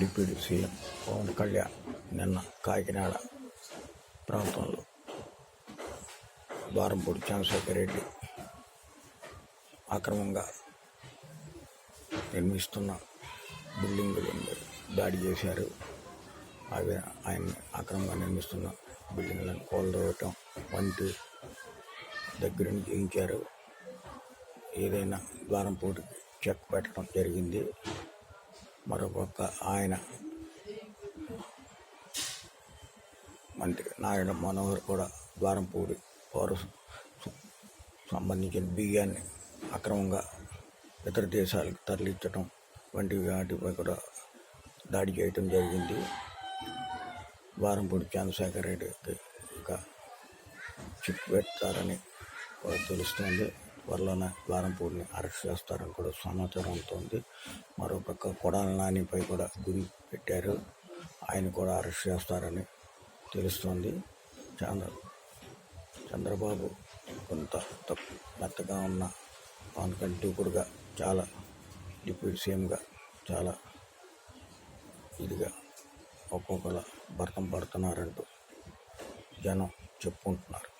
Deputy CM Pawan Kalyan నిన్న కాకినాడ ప్రాంతంలో బారంపూడి చంద్రశేఖర్ రెడ్డి అక్రమంగా నిర్మిస్తున్న బిల్డింగుల దాడి చేశారు. అవి ఆయన అక్రమంగా నిర్మిస్తున్న బిల్డింగ్లను కోల్దోవటం వంటి దగ్గర నుంచి ఎంచారు ఏదైనా ద్వారంపూడికి చెక్ పెట్టడం జరిగింది. మరొక ఆయన. మంత్రి నారాయణ మనోహర్ కూడా ద్వారంపూడి పౌర సంబంధించిన బియ్యాన్ని అక్రమంగా ఇతర దేశాలకు తరలించడం వంటి వాటిపై కూడా దాడి చేయటం జరిగింది. వారంపూడి చంద్రశేఖర్ రెడ్డికి ఇంకా చిక్ పెడతారని తెలుస్తుంది. త్వరలోనే వారంపూడిని అరెస్ట్ చేస్తారని కూడా సమాచారం ఉంటుంది మరోపక్క కొడాల నానిపై కూడా గురి పెట్టారు. ఆయన కూడా అరెస్ట్ చేస్తారని తెలుస్తోంది. చంద్ర చంద్రబాబు కొంత మెత్తగా ఉన్న పవన్ కళ్యాణ్ చాలా డిప్యూటీ సీఎంగా చాలా ఇదిగా ఒక్కొక్కలా భర్తం పడుతున్నారంటూ జనం చెప్పుకుంటున్నారు.